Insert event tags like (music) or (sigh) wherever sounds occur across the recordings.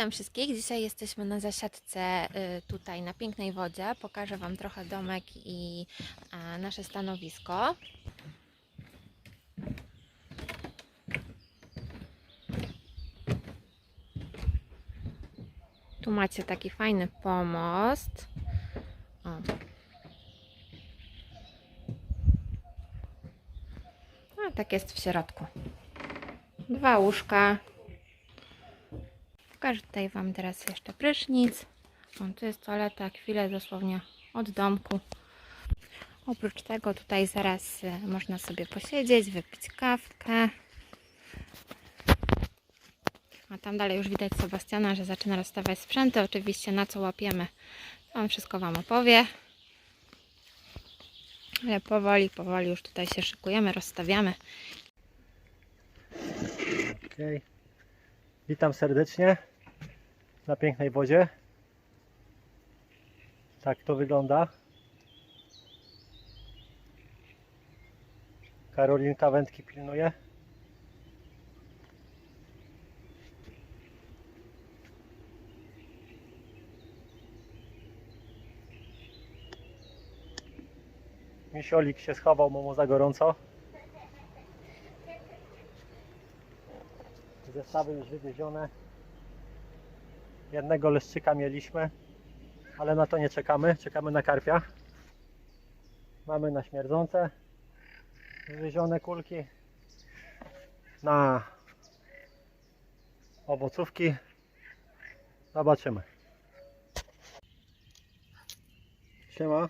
Witam wszystkich. Dzisiaj jesteśmy na zasiadce y, tutaj na pięknej wodzie. Pokażę Wam trochę domek i nasze stanowisko. Tu macie taki fajny pomost. O. A tak jest w środku. Dwa łóżka, Pokażę tutaj Wam teraz jeszcze prysznic. O, tu jest toaleta, chwilę dosłownie od domku. Oprócz tego tutaj zaraz e, można sobie posiedzieć, wypić kawkę. A tam dalej już widać Sebastiana, że zaczyna rozstawiać sprzęty. Oczywiście na co łapiemy, on wszystko Wam opowie. Ale powoli, powoli już tutaj się szykujemy, rozstawiamy. Okej. Witam serdecznie na pięknej wodzie. Tak to wygląda. Karolinka wędki pilnuje. Misiolik się schował, bo mu za gorąco. Zestawy już wywiezione. Jednego leszczyka mieliśmy, ale na to nie czekamy. Czekamy na karpia. Mamy na śmierdzące wywiezione kulki. Na owocówki. Zobaczymy. Siema.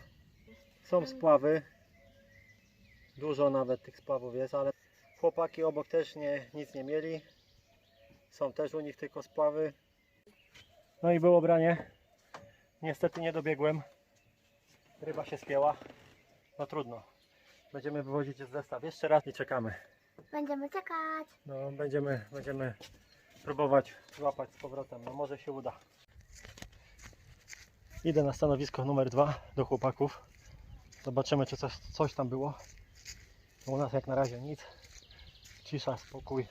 Są spławy. Dużo nawet tych spławów jest, ale chłopaki obok też nie, nic nie mieli. Są też u nich tylko spławy. No i było branie. Niestety nie dobiegłem. Ryba się spięła. No trudno. Będziemy wywozić zestaw jeszcze raz i czekamy. Będziemy czekać. No będziemy, będziemy próbować złapać z powrotem. No może się uda. Idę na stanowisko numer dwa do chłopaków. Zobaczymy czy coś, coś tam było. U nas jak na razie nic. Cisza, spokój.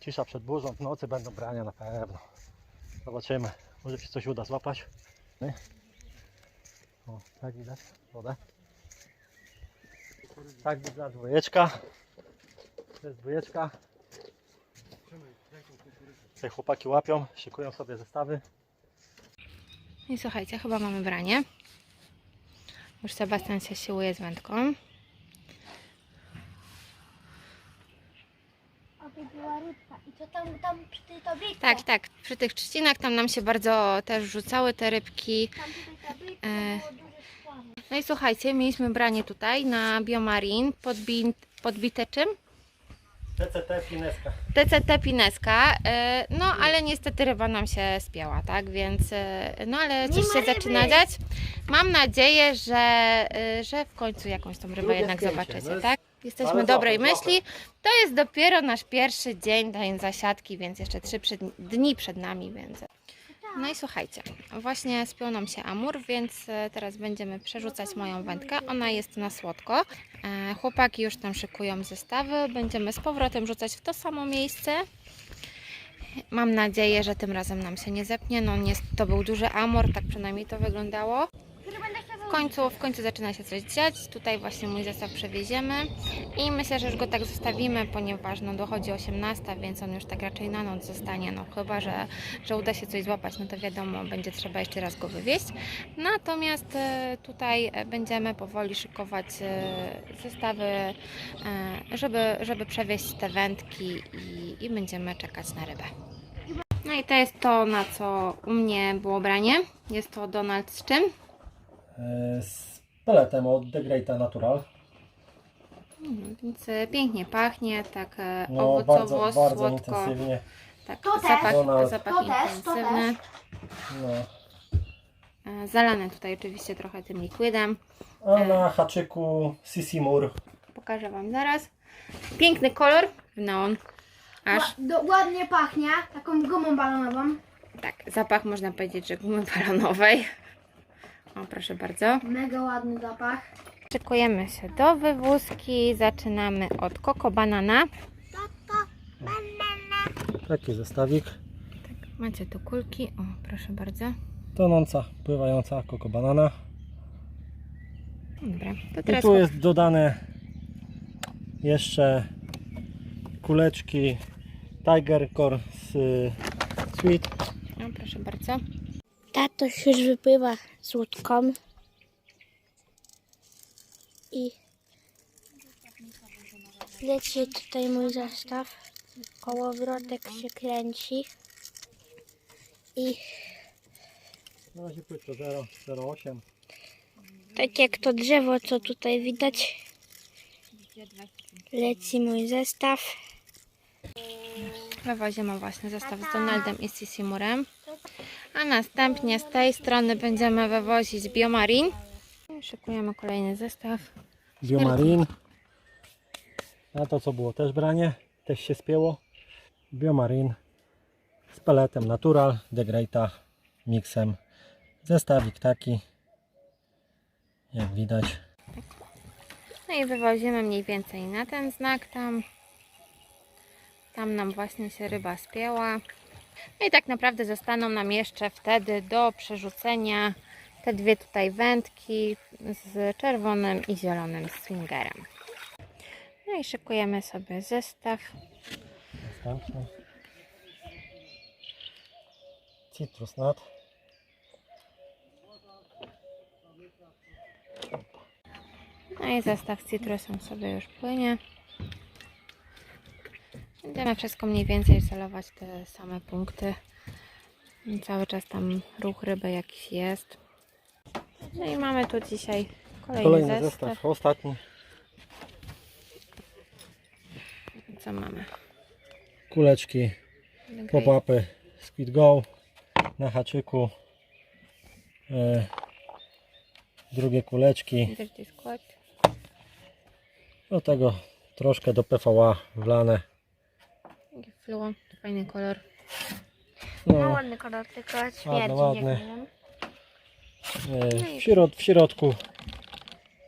Cisza przed burzą. W nocy będą brania na pewno. Zobaczymy. Może się coś uda złapać. Nie? O, tak widać wodę. Tak widać dwójeczka. To jest dwójeczka. Te chłopaki łapią, szykują sobie zestawy. I słuchajcie, chyba mamy branie. Już Sebastian się siłuje z wędką. I co tam, tam przy tej tablicy? Tak, tak. Przy tych trzcinach tam nam się bardzo też rzucały te rybki. Tam przy tej tablicy E. było duże. No i słuchajcie, mieliśmy branie tutaj na Biomarin podbi podbite czym? TCT Fineska. TCT Pineska. E, No ale niestety ryba nam się spięła, tak? Więc e, no ale coś się ryby. zaczyna dziać. Mam nadzieję, że, e, że w końcu jakąś tą rybę Drugie jednak spięcie, zobaczycie, no jest- tak? Jesteśmy Ale dobrej złapę, myśli. To jest dopiero nasz pierwszy dzień tej zasiadki, więc jeszcze trzy przed, dni przed nami, więc. No i słuchajcie, właśnie spiął nam się amur, więc e, teraz będziemy przerzucać moją wędkę. Ona jest na słodko. E, Chłopaki już tam szykują zestawy. Będziemy z powrotem rzucać w to samo miejsce. Mam nadzieję, że tym razem nam się nie zepnie. No nie, to był duży amor, tak przynajmniej to wyglądało. W końcu, w końcu zaczyna się coś dziać. Tutaj właśnie mój zestaw przewieziemy i myślę, że już go tak zostawimy, ponieważ no, dochodzi 18, więc on już tak raczej na noc zostanie. No chyba, że, że uda się coś złapać, no to wiadomo, będzie trzeba jeszcze raz go wywieźć. Natomiast e, tutaj e, będziemy powoli szykować e, zestawy, żeby, żeby przewieźć te wędki i, i będziemy czekać na rybę. No i to jest to, na co u mnie było branie. Jest to Donald z czym? E, Z peletem od The Greata Natural. Mhm, Więc e, pięknie pachnie, tak e, No owocowo, bardzo, bardzo słodko. intensywnie. Tak, To też. zapach, Donald. zapach To też, to intensywny. No. E, Zalane tutaj oczywiście trochę tym liquidem. A na haczyku Sisi Moore. Pokażę Wam zaraz. Piękny kolor w neon. Aż Ła- do, ładnie pachnie, taką gumą balonową. tak, zapach można powiedzieć, że gumy balonowej. O, proszę bardzo. Mega ładny zapach. Szykujemy się do wywózki. Zaczynamy od koko banana. Taki zestawik. Macie tu kulki. O, proszę bardzo. Tonąca, pływająca koko banana. Dobra, to I teraz tu jest dodane jeszcze kuleczki Tiger Core z y, Sweet. o, proszę bardzo. Tatoś już wypływa z łódką. I leci tutaj mój zestaw. Kołowrotek się kręci. I Na razie płytko 0,08. tak jak to drzewo, co tutaj widać, leci mój zestaw. Wywozimy właśnie zestaw z Donaldem i Sisimurem. A następnie z tej strony będziemy wywozić Biomarin. Szykujemy kolejny zestaw. Biomarin. A to co było też branie, też się spięło. Biomarin z peletem Natural, Degrata, miksem. Zestawik taki, jak widać. No i wywozimy mniej więcej na ten znak tam. Tam nam właśnie się ryba spięła. No i tak naprawdę zostaną nam jeszcze wtedy do przerzucenia te dwie tutaj wędki z czerwonym i zielonym swingerem. No i szykujemy sobie zestaw. Następny. Citrus nut. No i zestaw z cytrusem sobie już płynie. Będziemy wszystko mniej więcej celować te same punkty. Cały czas tam ruch ryby jakiś jest. No i mamy tu dzisiaj kolejny, Kolejny zestaw. zestaw, ostatni. Co mamy? Kuleczki, pop-upy Squid Go na haczyku. E, drugie kuleczki. Do tego troszkę do PVA wlane. Fluo, to fajny kolor. No No, ładny kolor, tylko śmierdzi. Ładny, ładny. jak nie wiem. e, w, środ, w środku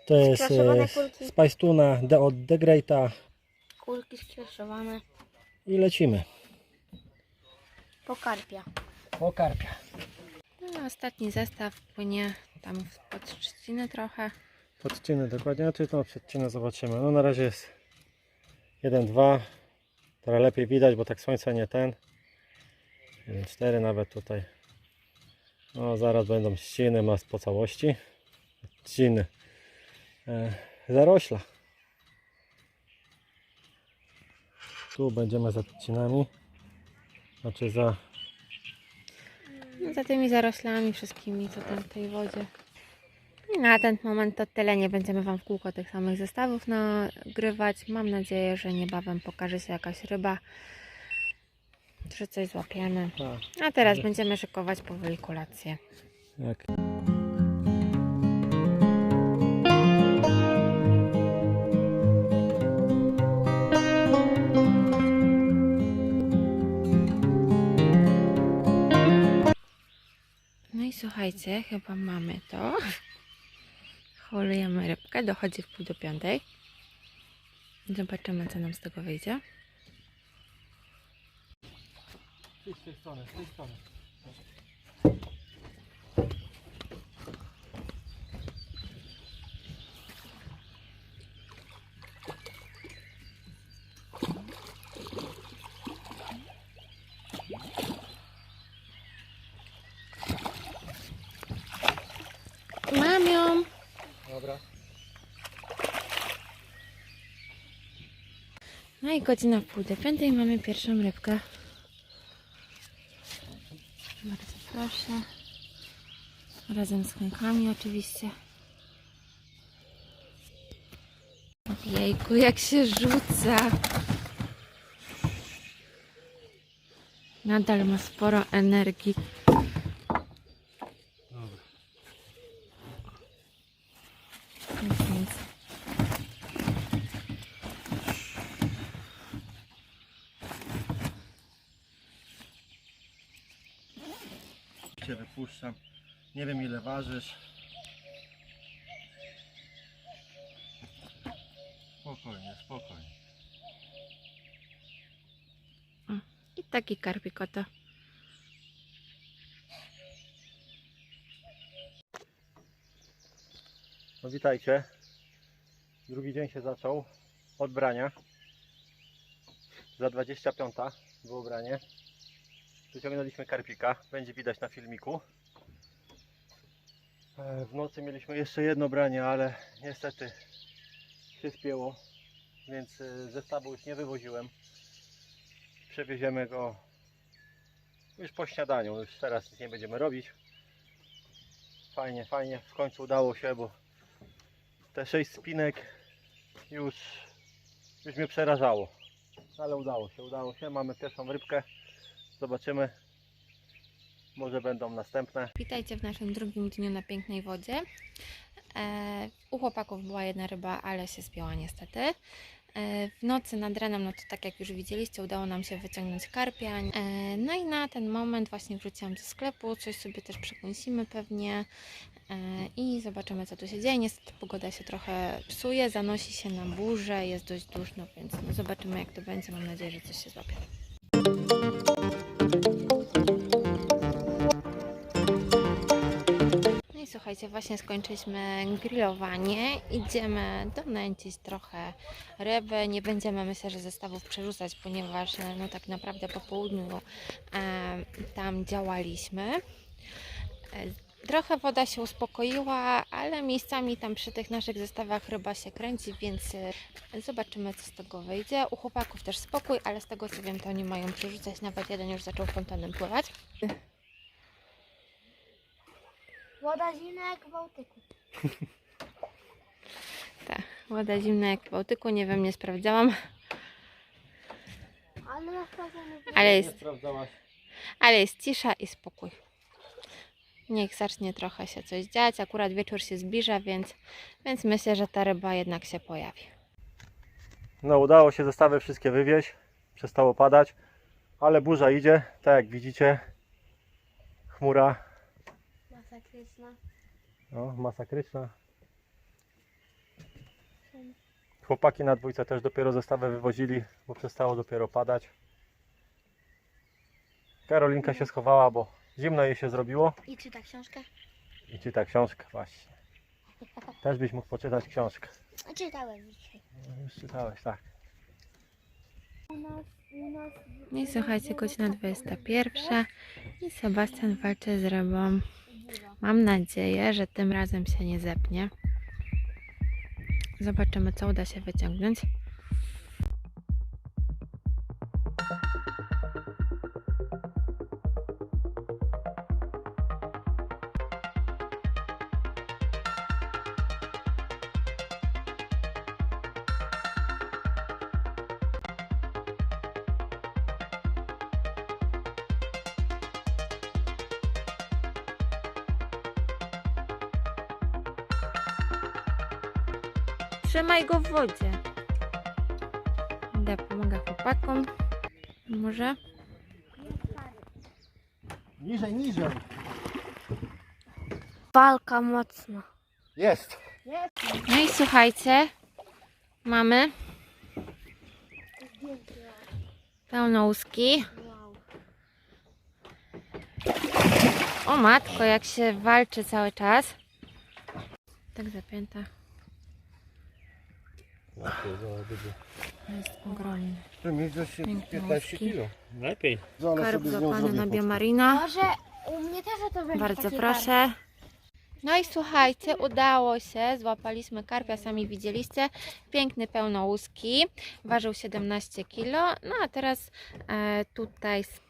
to jest Skraszowane e, kulki. Spice Tuna de, od Degrata Kulki skrzyżowane. i lecimy. Po karpia. Po karpia. No, ostatni zestaw płynie tam w pod trzciny trochę. Podciny dokładnie, a czy tą przedcinę zobaczymy. No na razie jest 1-2. Teraz lepiej widać, bo tak słońce nie ten. 1-4 nawet tutaj. No zaraz będą ściny mas po całości. Ściny. E, zarośla. Tu będziemy za odcinami. Znaczy za No, za tymi zaroślami wszystkimi, co tam w tej wodzie. Na ten moment to tyle. Nie będziemy Wam w kółko tych samych zestawów nagrywać. Mam nadzieję, że niebawem pokaże się jakaś ryba, że coś złapiemy. a, A teraz będziemy szykować powoli kolację. jak No i słuchajcie, chyba mamy to. Holujemy rybkę, dochodzi w pół do piątej. Zobaczymy, co nam z tego wyjdzie. z tej strony, z tej strony. Mam ją! Dobra. No i godzina pół do piątej mamy pierwszą rybkę. Bardzo proszę. Razem z chękami oczywiście. Jejku, jak się rzuca. Nadal ma sporo energii. Cię wypuszczam. Nie wiem ile ważysz. Spokojnie, spokojnie. Mm, I taki karpik. No witajcie. Drugi dzień się zaczął od brania. Za 25 było branie. Wyciągnęliśmy karpika, będzie widać na filmiku. E, W nocy mieliśmy jeszcze jedno branie, ale niestety się spięło, więc e, zestawu już nie wywoziłem. Przewieziemy go już po śniadaniu, już teraz nic nie będziemy robić. Fajnie, fajnie, w końcu udało się, bo te 6 spinek już, już mnie przerażało. Ale udało się, udało się. Mamy pierwszą rybkę. Zobaczymy. Może będą następne. Witajcie w naszym drugim dniu na pięknej wodzie. E, u chłopaków była jedna ryba, ale się spięła niestety. E, w nocy nad ranem, no to tak jak już widzieliście, udało nam się wyciągnąć karpia. E, no i na ten moment właśnie wróciłam do sklepu, coś sobie też przekąsimy pewnie i zobaczymy co tu się dzieje. Niestety pogoda się trochę psuje, zanosi się na burzę, jest dość duszno, więc no zobaczymy jak to będzie. Mam nadzieję, że coś się złapie. I słuchajcie, właśnie skończyliśmy grillowanie. Idziemy donęcić trochę ryby. Nie będziemy myślę, że zestawów przerzucać, ponieważ e, no tak naprawdę po południu e, tam działaliśmy. E, Trochę woda się uspokoiła, ale miejscami tam przy tych naszych zestawach ryba się kręci, więc e, zobaczymy co z tego wyjdzie. U chłopaków też spokój, ale z tego co wiem to oni mają przerzucać, nawet jeden już zaczął fontanem pływać. Woda zimna jak w Bałtyku. (laughs) Tak, woda zimna jak w Bałtyku, nie wiem, nie sprawdzałam, Ale ale jest, sprawdzałaś. ale jest cisza i spokój. Niech zacznie trochę się coś dziać, akurat wieczór się zbliża, więc, więc myślę, że ta ryba jednak się pojawi. No udało się zestawy wszystkie wywieźć. Przestało padać. Ale burza idzie, tak jak widzicie. Chmura masakryczna. no, masakryczna. Chłopaki na dwójce też dopiero zestawę wywozili, bo przestało dopiero padać. Karolinka się schowała, bo zimno jej się zrobiło. I czyta książkę? I czyta książkę właśnie. Też byś mógł poczytać książkę. Czytałem dzisiaj. No, Już czytałeś, tak. No i słuchajcie, godzina 21 i Sebastian walczy z rybą. Mam nadzieję, że tym razem się nie zepnie. Zobaczymy, co uda się wyciągnąć. Trzymaj go w wodzie. Idę, pomaga chłopakom. Może? Niżej, niżej. Walka mocna. Jest. No i słuchajcie, mamy pełnouski. Wow. O matko, jak się walczy cały czas. Tak zapięta. Jest ogromny. Piękny 15 łuski. kilo. Lepiej. Karp złapany na biomarina. Może u mnie też o to będzie Bardzo taki proszę. No i słuchajcie, udało się. Złapaliśmy karpia, sami widzieliście. Piękny, pełnołuski. Ważył 17 kg. No a teraz e, tutaj s-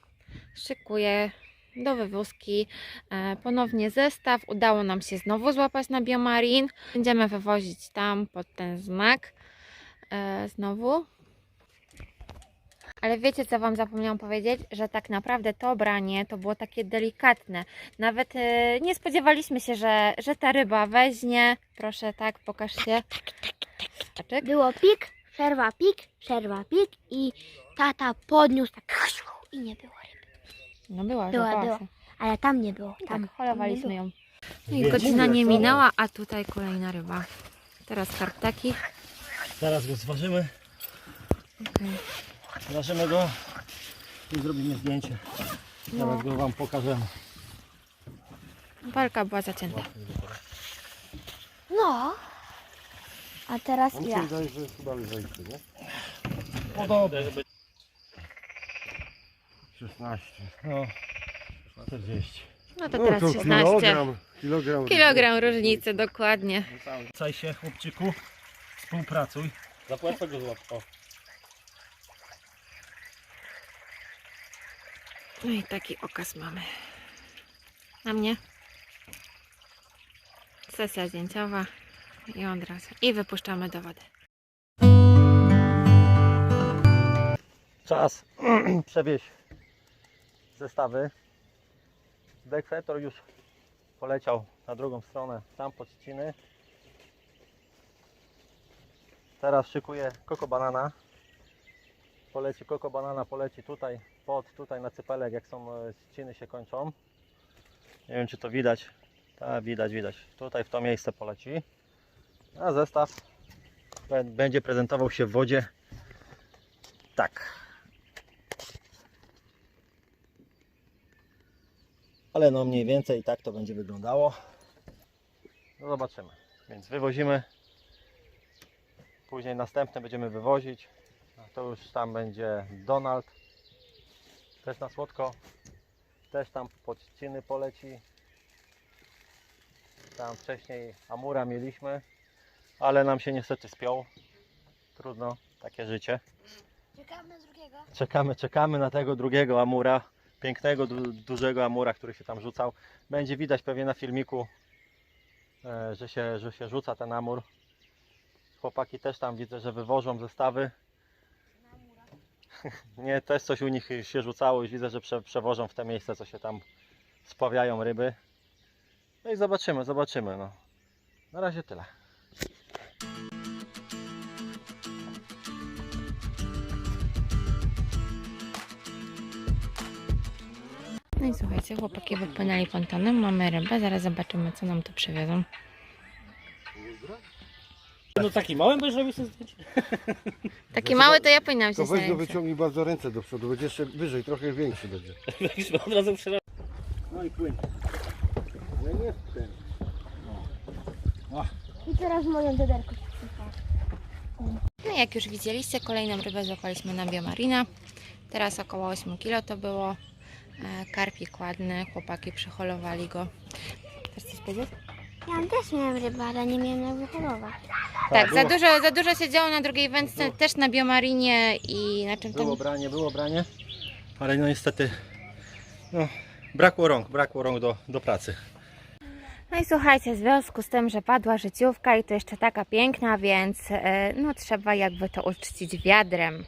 szykuję do wywózki e, ponownie zestaw. Udało nam się znowu złapać na biomarin. Będziemy wywozić tam pod ten znak. E, znowu. Ale wiecie, co Wam zapomniałam powiedzieć? Że tak naprawdę to branie to było takie delikatne. Nawet e, nie spodziewaliśmy się, że, że ta ryba weźmie. Proszę, tak, pokaż się. Staczek. Było pik, przerwa pik, przerwa pik i tata podniósł tak i nie było ryby. No była, Była, była. Ale tam nie było. Tak, Tam holowaliśmy ją. No i godzina nie minęła, a tutaj kolejna ryba. Teraz karptaki. Zaraz go zważymy. Zważymy go i zrobimy zdjęcie. Zaraz go Wam pokażemy. Walka była zacięta. No. A teraz On ja. się wydaje, że jest chyba lżejszy, nie? Podobne. 16. No, 40. No to teraz 16. kilogram. Kilogram. Kilogram różnicy, dokładnie. Caj się, chłopczyku. Współpracuj. Zapłacę go złap. O. No i taki okaz mamy. Na mnie. Sesja zdjęciowa i od razu. I wypuszczamy do wody. Czas (clears throat) przewieźć zestawy. Dekwetor już poleciał na drugą stronę, tam pod Ściny. Teraz szykuję koko banana. Poleci koko banana, poleci tutaj, pod, tutaj na cypelek, jak są e, Ściny się kończą. Nie wiem czy to widać. Tak, widać, widać. Tutaj w to miejsce poleci. A zestaw bę- będzie prezentował się w wodzie tak. Ale no mniej więcej tak to będzie wyglądało. No zobaczymy. Więc wywozimy. Później następne będziemy wywozić. To już tam będzie Donald. Też na słodko. Też tam pod ściny poleci. Tam wcześniej Amura mieliśmy. Ale nam się niestety spiął. Trudno, takie życie. Czekamy na drugiego. Czekamy, czekamy na tego drugiego amura, pięknego, du dużego amura, który się tam rzucał. Będzie widać pewnie na filmiku, e, że, się, że się rzuca ten amur. Chłopaki też tam widzę, że wywożą zestawy. (laughs) Nie, też coś u nich się rzucało, już widzę, że prze, przewożą w te miejsca, co się tam spławiają ryby. No i zobaczymy, zobaczymy. No. Na razie tyle. No i słuchajcie, chłopaki wypłynęli pontonem, mamy rybę, zaraz zobaczymy co nam tu przywiozą. No taki mały będziesz robił sobie zdjęcie? (laughs) Taki mały to ja powinnam To się weź go zająć. wyciągnij bardzo ręce do przodu, będzie jeszcze wyżej, trochę większy będzie. (laughs) Jakiś od razu przera... No i płyń. Ale nie w tym. I teraz moją doderkę. No i jak już widzieliście, kolejną rybę złapaliśmy na biomarina. Teraz około 8 kg to było. E, Karpik ładny, chłopaki przyholowali go. Chcesz coś powiedzieć? Ja też miałem rybę, ale nie miałem jak wycholować. Tak, za było, dużo, za dużo się działo na drugiej wędce, też na biomarinie i na czym tam... było branie, było branie. Ale no niestety no, brakło rąk, brakło rąk do, do pracy. No i słuchajcie, w związku z tym, że padła życiówka i to jeszcze taka piękna, więc e, no trzeba jakby to uczcić wiadrem.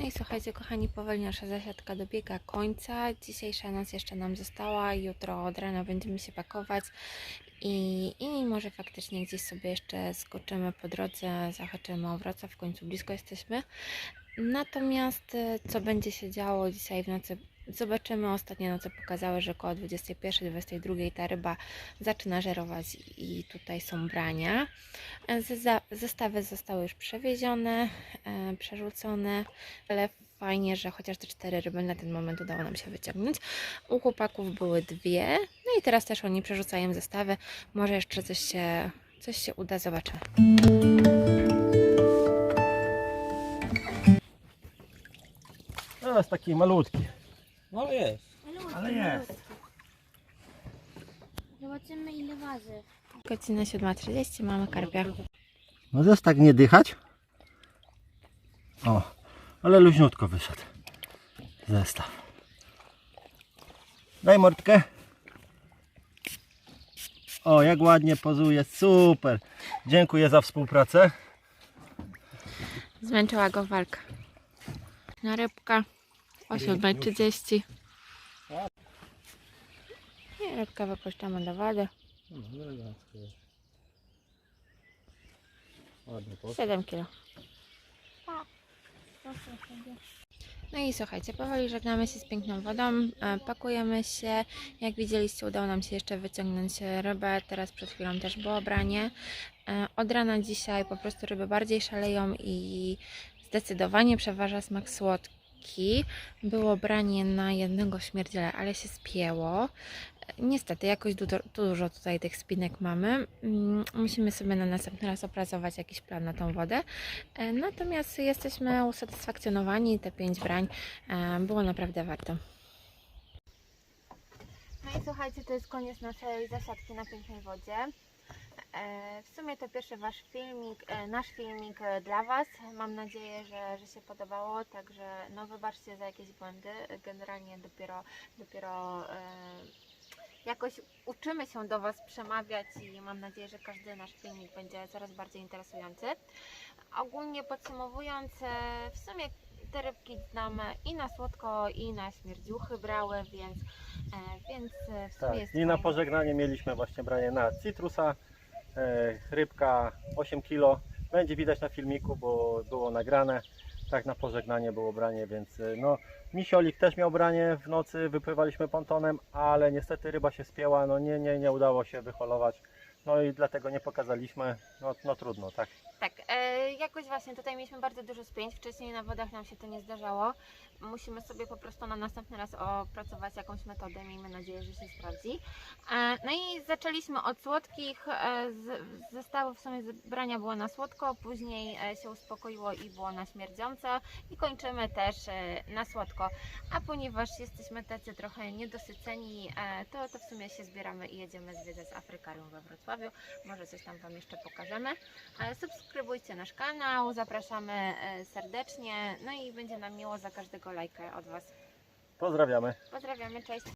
No i słuchajcie, kochani, powoli nasza zasiadka dobiega końca. Dzisiejsza noc jeszcze nam została, jutro od rana będziemy się pakować i, i może faktycznie gdzieś sobie jeszcze skoczymy po drodze, zahaczymy o Wrocław, w końcu blisko jesteśmy. Natomiast e, co będzie się działo dzisiaj w nocy, zobaczymy. Ostatnie noce pokazały, że około 21-22 ta ryba zaczyna żerować i tutaj są brania. Zestawy zostały już przewiezione, e, przerzucone, ale fajnie, że chociaż te cztery ryby na ten moment udało nam się wyciągnąć. U chłopaków były dwie, no i teraz też oni przerzucają zestawy. Może jeszcze coś się, coś się uda, zobaczymy. Jest taki malutki. No ale jest. Ale jest. Zobaczymy ile waży. Godzina 7.30, mamy karpia. No jest tak nie dychać. O, ale luźniutko wyszedł. Zestaw. Daj mordkę. O, jak ładnie pozuje, super. Dziękuję za współpracę. Zmęczyła go walka. Na rybka o 7.30. I rybkę wypuszczamy do wody. Ładnie 7 kg. No i słuchajcie, powoli żegnamy się z piękną wodą, e, pakujemy się. Jak widzieliście, udało nam się jeszcze wyciągnąć rybę. Teraz przed chwilą też było branie. E, Od rana dzisiaj po prostu ryby bardziej szaleją i zdecydowanie przeważa smak słodki. Było branie na jednego śmierdziela, ale się spięło. Niestety, jakoś dużo, dużo tutaj tych spinek mamy. Mm, Musimy sobie na następny raz opracować jakiś plan na tą wodę. E, Natomiast jesteśmy usatysfakcjonowani. Te pięć brań e, było naprawdę warto. No i słuchajcie, to jest koniec naszej zasiadki na pięknej wodzie. E, W sumie to pierwszy wasz filmik, e, nasz filmik e, dla Was. Mam nadzieję, że, że się podobało, także no wybaczcie za jakieś błędy. Generalnie dopiero, dopiero jakoś uczymy się do Was przemawiać i mam nadzieję, że każdy nasz filmik będzie coraz bardziej interesujący. Ogólnie podsumowując, w sumie te rybki nam i na słodko, i na śmierdziuchy brały, więc, więc w sumie Tak. jest I na fajnie. pożegnanie mieliśmy właśnie branie na citrusa. E, rybka 8 kg. Będzie widać na filmiku, bo było nagrane. Tak na pożegnanie było branie, więc e, no misiolik też miał branie w nocy, wypływaliśmy pontonem, ale niestety ryba się spięła, no nie, nie, nie udało się wyholować. No i dlatego nie pokazaliśmy, no, no trudno, tak. Tak, e, jakoś właśnie tutaj mieliśmy bardzo dużo spięć. Wcześniej na wodach nam się to nie zdarzało. Musimy sobie po prostu na następny raz opracować jakąś metodę. Miejmy nadzieję, że się sprawdzi. E, no i zaczęliśmy od słodkich e, z. W sumie zebrania było na słodko, później e, się uspokoiło i było na śmierdząco. I kończymy też e, na słodko. A ponieważ jesteśmy tacy trochę niedosyceni, e, to, to w sumie się zbieramy i jedziemy zwiedzać Afrykarium we Wrocławiu. Może coś tam Wam jeszcze pokażemy. E, Subskrybujcie nasz kanał, zapraszamy e, serdecznie, no i będzie nam miło za każdego lajka od Was. Pozdrawiamy. Pozdrawiamy, cześć!